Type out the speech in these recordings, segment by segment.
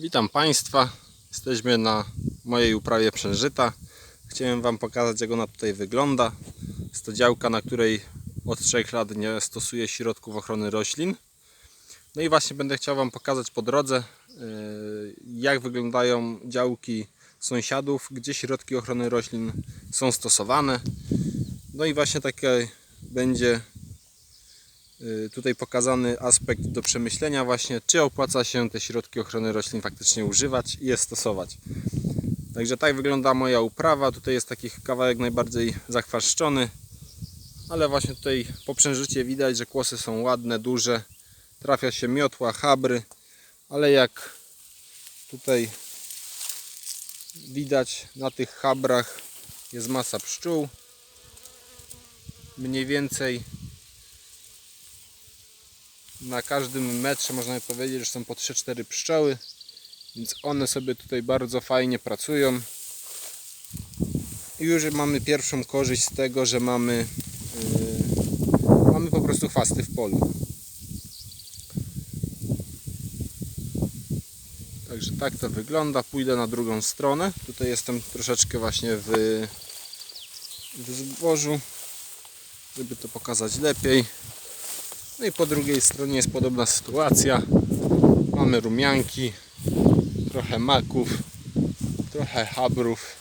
Witam Państwa. Jesteśmy na mojej uprawie przężyta. Chciałem Wam pokazać jak ona tutaj wygląda. Jest to działka, na której od 3 lat nie stosuję środków ochrony roślin. No i właśnie będę chciał Wam pokazać po drodze yy, jak wyglądają działki sąsiadów, gdzie środki ochrony roślin są stosowane. No i właśnie taki będzie tutaj pokazany aspekt do przemyślenia właśnie, czy opłaca się te środki ochrony roślin faktycznie używać i je stosować. Także tak wygląda moja uprawa. Tutaj jest taki kawałek najbardziej zachwaszczony, ale właśnie tutaj po przężycie widać, że kłosy są ładne, duże. Trafia się miotła, habry, ale jak tutaj widać na tych habrach jest masa pszczół. Mniej więcej na każdym metrze można powiedzieć, że są po 3-4 pszczoły, więc one sobie tutaj bardzo fajnie pracują. I już mamy pierwszą korzyść z tego, że mamy, yy, mamy po prostu chwasty w polu. Także tak to wygląda. Pójdę na drugą stronę. Tutaj jestem troszeczkę właśnie w, w zbożu, żeby to pokazać lepiej. No i po drugiej stronie jest podobna sytuacja. Mamy rumianki, trochę maków, trochę habrów.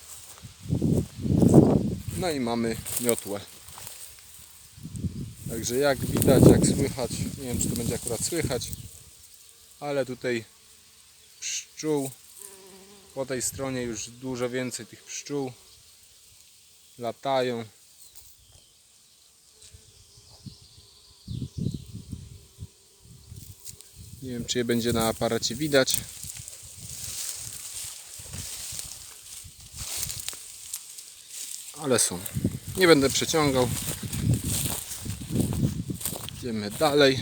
No i mamy miotłę. Także jak widać, jak słychać, nie wiem czy to będzie akurat słychać, ale tutaj pszczół. Po tej stronie już dużo więcej tych pszczół latają. Nie wiem, czy je będzie na aparacie widać. Ale są. Nie będę przeciągał. Idziemy dalej.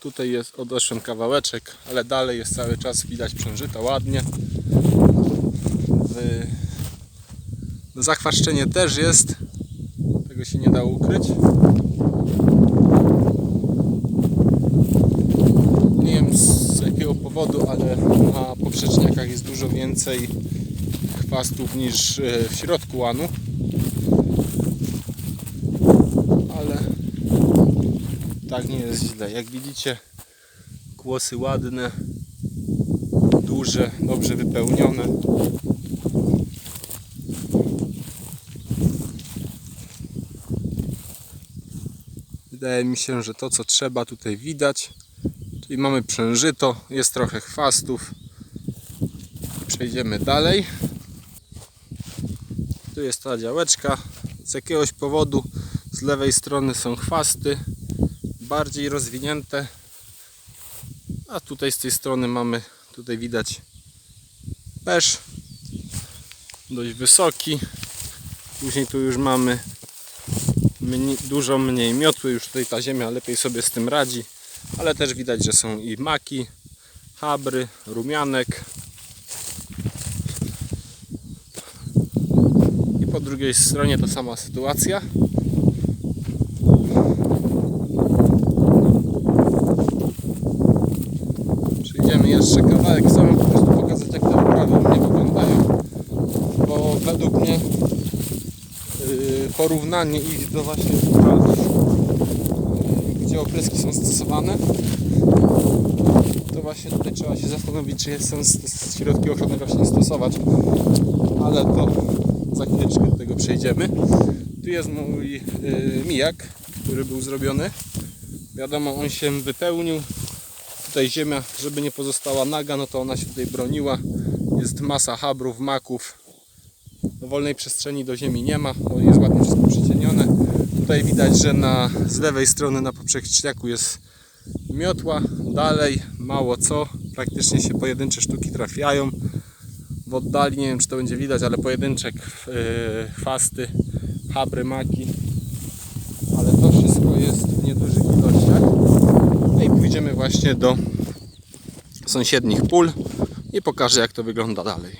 Tutaj jest odeszłem kawałeczek, ale dalej jest cały czas widać przężyta ładnie. Wy- No zachwaszczenie też jest. Tego się nie da ukryć. Nie wiem z powodu, ale na poprzeczniakach jest dużo więcej chwastów niż e, w środku łanu. Ale tak nie jest źle. Jak widzicie, kłosy ładne, duże, dobrze wypełnione. Wydaje mi się, że to co trzeba tutaj widać. Czyli mamy przężyto, jest trochę chwastów. Przejdziemy dalej. Tu jest ta działeczka. Z jakiegoś powodu z lewej strony są chwasty bardziej rozwinięte. A tutaj z tej strony mamy, tutaj widać pesz dość wysoki. Później tu już mamy mniej, dużo mniej miotły, już tutaj ta ziemia lepiej sobie z tym radzi. Ale też widać, że są i maki, habry, rumianek. I po drugiej stronie to sama sytuacja. Przejdziemy jeszcze kawałek. Wam po prostu pokazać jak te uprawy u mnie wyglądają. Bo według mnie yy, porównanie ich do właśnie upraw, gdzie opryski są stosowane, to właśnie tutaj trzeba się zastanowić, czy jest sens środki ochrony roślin stosować. Ale to za chwileczkę do tego przejdziemy. Tu jest mój yy, mijak, który był zrobiony. Wiadomo, on się wypełnił. Tutaj ziemia, żeby nie pozostała naga, no to ona się tutaj broniła. Jest masa habrów, maków. No, wolnej przestrzeni do ziemi nie ma, bo jest ładnie wszystko przycienione. Tutaj widać, że na, z lewej strony na poprzeczniaku jest miotła. Dalej mało co. Praktycznie się pojedyncze sztuki trafiają. W oddali, nie wiem czy to będzie widać, ale pojedyncze yy, chwasty, habry, maki. Ale to wszystko jest w niedużych ilościach. No i pójdziemy właśnie do sąsiednich pól i pokażę jak to wygląda dalej.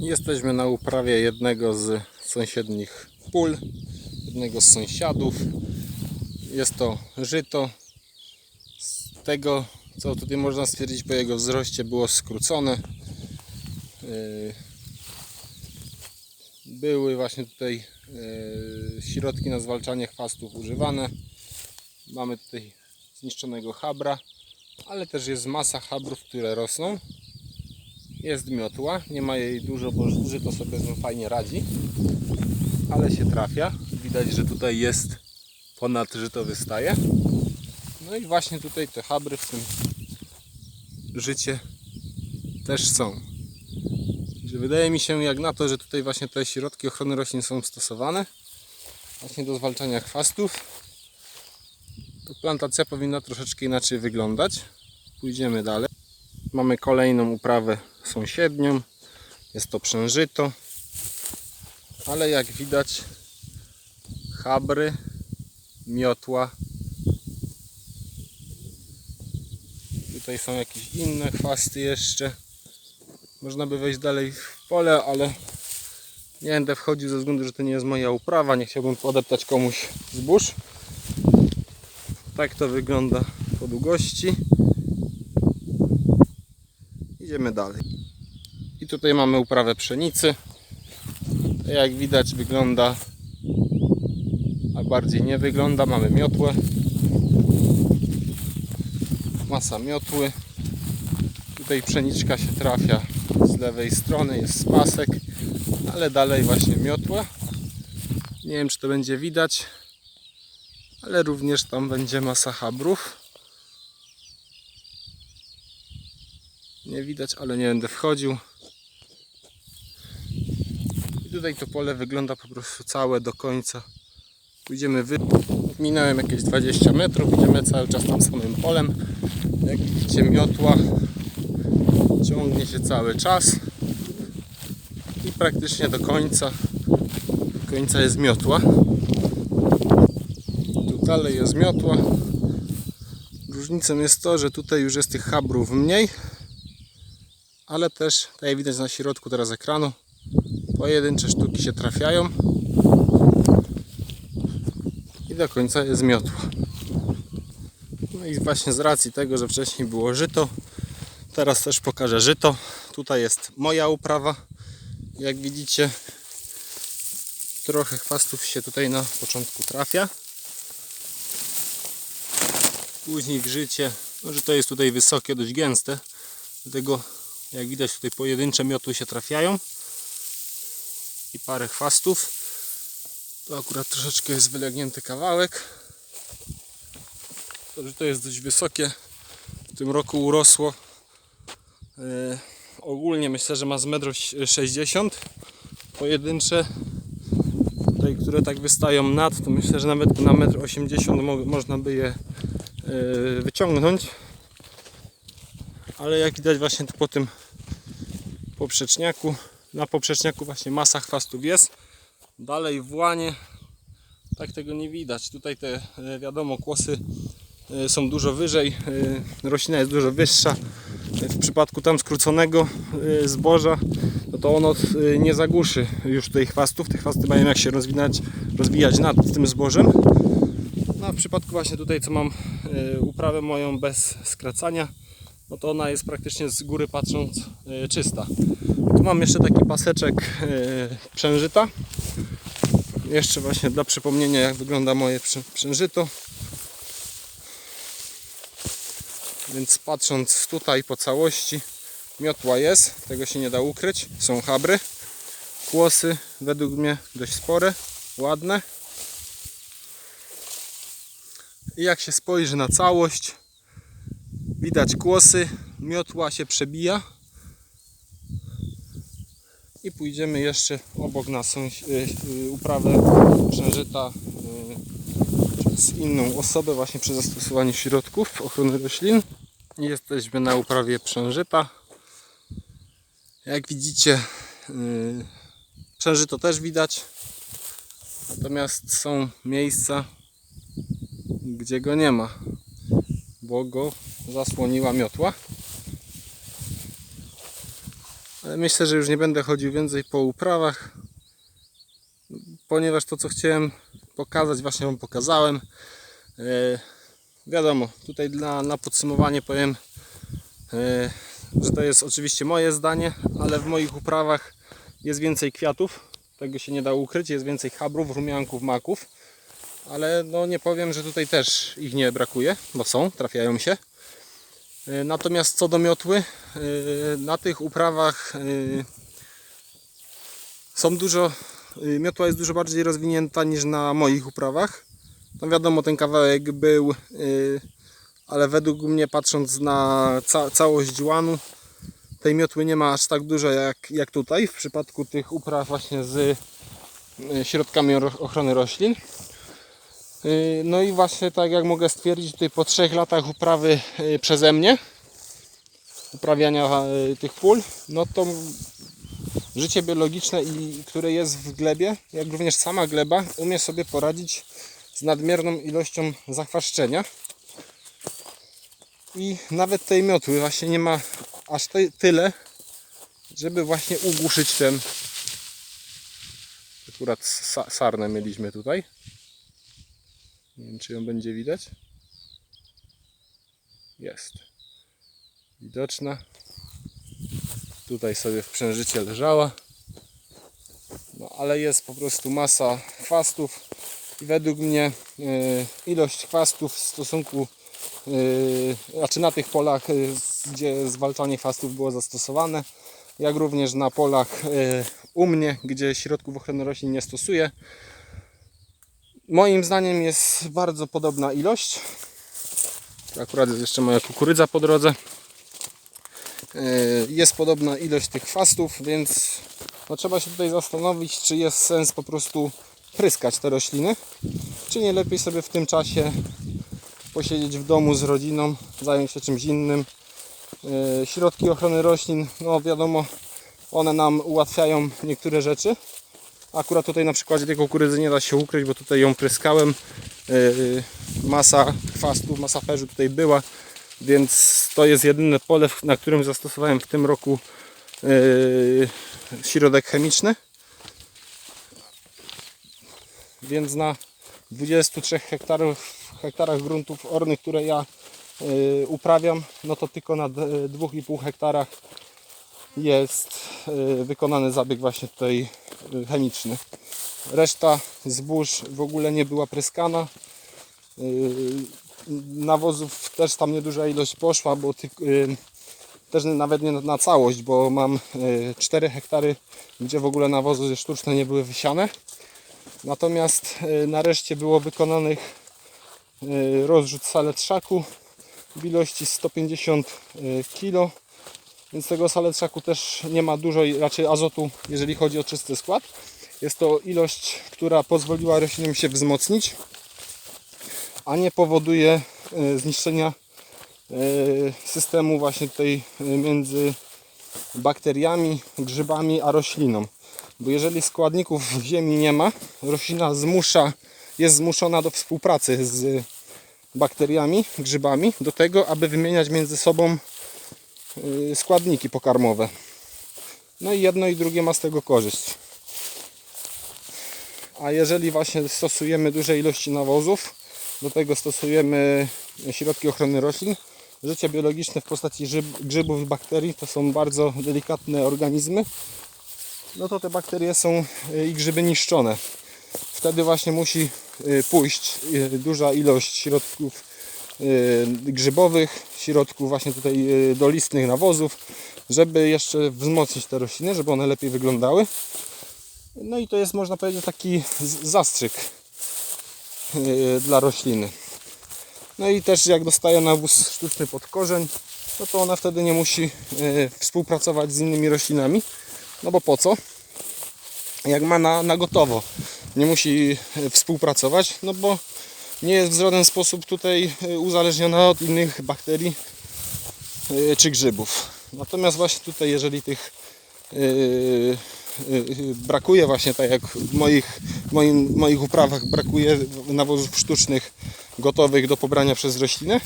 Jesteśmy na uprawie jednego z sąsiednich pól, jednego z sąsiadów. Jest to żyto. Z tego co tutaj można stwierdzić po jego wzroście było skrócone. Yy, Były właśnie tutaj yy, środki na zwalczanie chwastów używane. Mamy tutaj zniszczonego habra, ale też jest masa habrów, które rosną. Jest miotła, nie ma jej dużo, bo żyto sobie z nią fajnie radzi, ale się trafia. Widać, że tutaj jest ponad żyto wystaje. No i właśnie tutaj te habry w tym życie też są. Wydaje mi się jak na to, że tutaj właśnie te środki ochrony roślin są stosowane właśnie do zwalczania chwastów, to plantacja powinna troszeczkę inaczej wyglądać. Pójdziemy dalej. Mamy kolejną uprawę sąsiednią. Jest to przężyto. Ale jak widać habry, miotła. Tutaj są jakieś inne chwasty jeszcze. Można by wejść dalej w pole, ale nie będę wchodził ze względu, że to nie jest moja uprawa. Nie chciałbym podeptać komuś zbóż. Tak to wygląda po długości. Idziemy dalej. I tutaj mamy uprawę pszenicy. Jak widać wygląda, a bardziej nie wygląda. Mamy miotłę. Masa miotły. Tutaj pszeniczka się trafia z lewej strony, jest spasek, ale dalej właśnie miotła. Nie wiem czy to będzie widać, ale również tam będzie masa habrów. Nie widać, ale nie będę wchodził. I tutaj to pole wygląda po prostu całe do końca. Pójdziemy wy... Minąłem jakieś 20 metrów, idziemy cały czas tym samym polem. Jak widzicie miotła ciągnie się cały czas i praktycznie do końca do końca jest miotła tu dalej jest miotła różnicą jest to, że tutaj już jest tych habrów mniej ale też, tak jak widać na środku teraz ekranu pojedyncze sztuki się trafiają i do końca jest miotła no i właśnie z racji tego, że wcześniej było żyto Teraz też pokażę żyto. Tutaj jest moja uprawa. Jak widzicie, trochę chwastów się tutaj na początku trafia. Później w życie, no, że to jest tutaj wysokie, dość gęste. Dlatego jak widać tutaj pojedyncze miotły się trafiają. I parę chwastów. To akurat troszeczkę jest wylegnięty kawałek. To, że to jest dość wysokie. W tym roku urosło Yy, ogólnie myślę, że ma z 1,60 m. Pojedyncze, tutaj, które tak wystają nad, to myślę, że nawet na 1,80 m mo można by je yy, wyciągnąć. Ale jak widać właśnie tu po tym poprzeczniaku, na poprzeczniaku właśnie masa chwastów jest. Dalej w łanie, tak tego nie widać. Tutaj te yy, wiadomo kłosy yy, są dużo wyżej, yy, roślina jest dużo wyższa w przypadku tam skróconego zboża, no to ono nie zagłuszy już tutaj chwastów. Te chwasty mają jak się rozwinać, rozwijać nad tym zbożem. No a w przypadku właśnie tutaj, co mam uprawę moją bez skracania, no to ona jest praktycznie z góry patrząc czysta. Tu mam jeszcze taki paseczek przężyta. Jeszcze właśnie dla przypomnienia jak wygląda moje przężyto. Więc patrząc tutaj po całości, miotła jest, tego się nie da ukryć. Są habry. Kłosy według mnie dość spore, ładne. I jak się spojrzy na całość, widać kłosy, miotła się przebija. I pójdziemy jeszcze obok na y, y, uprawę przężyta y, przez inną osobę właśnie przy zastosowaniu środków ochrony roślin. Jesteśmy na uprawie przężyta. Jak widzicie, przężyto też widać. Natomiast są miejsca, gdzie go nie ma, bo go zasłoniła miotła. Ale myślę, że już nie będę chodził więcej po uprawach, ponieważ to co chciałem pokazać, właśnie Wam pokazałem. Yy, wiadomo, tutaj dla, na podsumowanie powiem, e, że to jest oczywiście moje zdanie, ale w moich uprawach jest więcej kwiatów, tego się nie da ukryć, jest więcej chabrów, rumianków, maków, ale no nie powiem, że tutaj też ich nie brakuje, bo są, trafiają się. E, Natomiast co do miotły, e, na tych uprawach e, są dużo, y, miotła jest dużo bardziej rozwinięta niż na moich uprawach. No wiadomo, ten kawałek był, y, ale według mnie patrząc na ca całość łanu, tej miotły nie ma aż tak dużo jak, jak tutaj, w przypadku tych upraw właśnie z y, środkami ochrony roślin. Y, No i właśnie tak jak mogę stwierdzić, tutaj po trzech latach uprawy y, przeze mnie, uprawiania y, tych pól, no to życie biologiczne, i, które jest w glebie, jak również sama gleba, umie sobie poradzić z nadmierną ilością zachwaszczenia. I nawet tej miotły właśnie nie ma aż tyle, żeby właśnie ugłuszyć ten. Akurat sa, sarnę mieliśmy tutaj. Nie wiem, czy ją będzie widać. Jest. Widoczna tutaj sobie w przężycie leżała. No ale jest po prostu masa chwastów i według mnie e, ilość chwastów w stosunku e, znaczy na tych polach, e, gdzie zwalczanie chwastów było zastosowane, jak również na polach e, u mnie, gdzie środków ochrony roślin nie stosuję. Moim zdaniem jest bardzo podobna ilość. Akurat jest jeszcze moja kukurydza po drodze. E, jest podobna ilość tych chwastów, więc no, trzeba się tutaj zastanowić, czy jest sens po prostu pryskać te rośliny, czy nie lepiej sobie w tym czasie posiedzieć w domu z rodziną, zająć się czymś innym. E, Środki ochrony roślin, no wiadomo, one nam ułatwiają niektóre rzeczy. Akurat tutaj na przykładzie tej kukurydzy nie da się ukryć, bo tutaj ją pryskałem. E, Masa chwastów, masa perzu tutaj była, więc to jest jedyne pole, na którym zastosowałem w tym roku yy, środek chemiczny. Więc na 23 hektarów, hektarach gruntów ornych, które ja uprawiam, no to tylko na d- 2,5 hektarach jest wykonany zabieg właśnie tutaj chemiczny. Reszta zbóż w ogóle nie była pryskana. Yy, nawozów też tam nieduża ilość poszła, bo yy, też nawet nie na, całość, bo mam yy, 4 hektary, gdzie w ogóle nawozy sztuczne nie były wysiane. Natomiast yy, na reszcie było wykonanych rozrzut saletrzaku w ilości 150 kg. Więc tego saletrzaku też nie ma dużo, raczej azotu, jeżeli chodzi o czysty skład. Jest to ilość, która pozwoliła roślinom się wzmocnić a nie powoduje e, zniszczenia e, systemu właśnie tutaj e, między bakteriami, grzybami a rośliną. Bo jeżeli składników w ziemi nie ma, roślina zmusza, jest zmuszona do współpracy z bakteriami, grzybami, do tego, aby wymieniać między sobą składniki pokarmowe. No i jedno i drugie ma z tego korzyść. A jeżeli właśnie stosujemy duże ilości nawozów, do tego stosujemy środki ochrony roślin. Życie biologiczne w postaci grzyb- grzybów i bakterii to są bardzo delikatne organizmy. No to te bakterie są y, i grzyby niszczone. Wtedy właśnie musi y, pójść y, duża ilość środków y, grzybowych, środków właśnie tutaj y, dolistnych nawozów, żeby jeszcze wzmocnić te rośliny, żeby one lepiej wyglądały. No i to jest można powiedzieć taki zastrzyk yy, dla rośliny. No i też jak dostaje nawóz sztuczny pod korzeń, no to ona wtedy nie musi współpracować z innymi roślinami. No bo po co? Jak ma na, na gotowo. Nie musi współpracować, no bo nie jest w żaden sposób tutaj yy, uzależniona od innych bakterii yy, czy grzybów. Natomiast właśnie tutaj, jeżeli tych yy, brakuje właśnie tak jak w moich, w moim, w moich uprawach brakuje nawozów sztucznych gotowych do pobrania przez rośliny.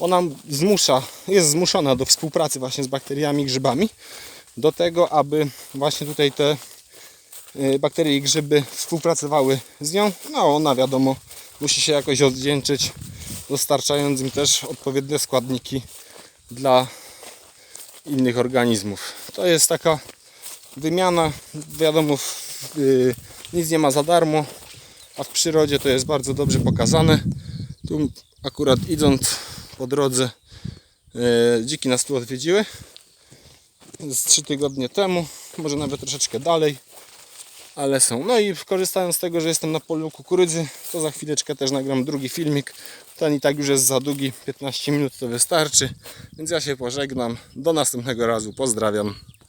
Ona zmusza, jest zmuszona do współpracy właśnie z bakteriami, grzybami do tego, aby właśnie tutaj te bakterie i grzyby współpracowały z nią. No ona wiadomo musi się jakoś odwdzięczyć dostarczając im też odpowiednie składniki dla innych organizmów. To jest taka wymiana, wiadomo, yy, nic nie ma za darmo, a w przyrodzie to jest bardzo dobrze pokazane. Tu akurat idąc po drodze yy, dziki nas tu odwiedziły z 3 tygodnie temu, może nawet troszeczkę dalej, ale są. No i korzystając z tego, że jestem na polu kukurydzy, to za chwileczkę też nagram drugi filmik. Ten i tak już jest za długi, 15 minut to wystarczy, więc ja się pożegnam. Do następnego razu, pozdrawiam.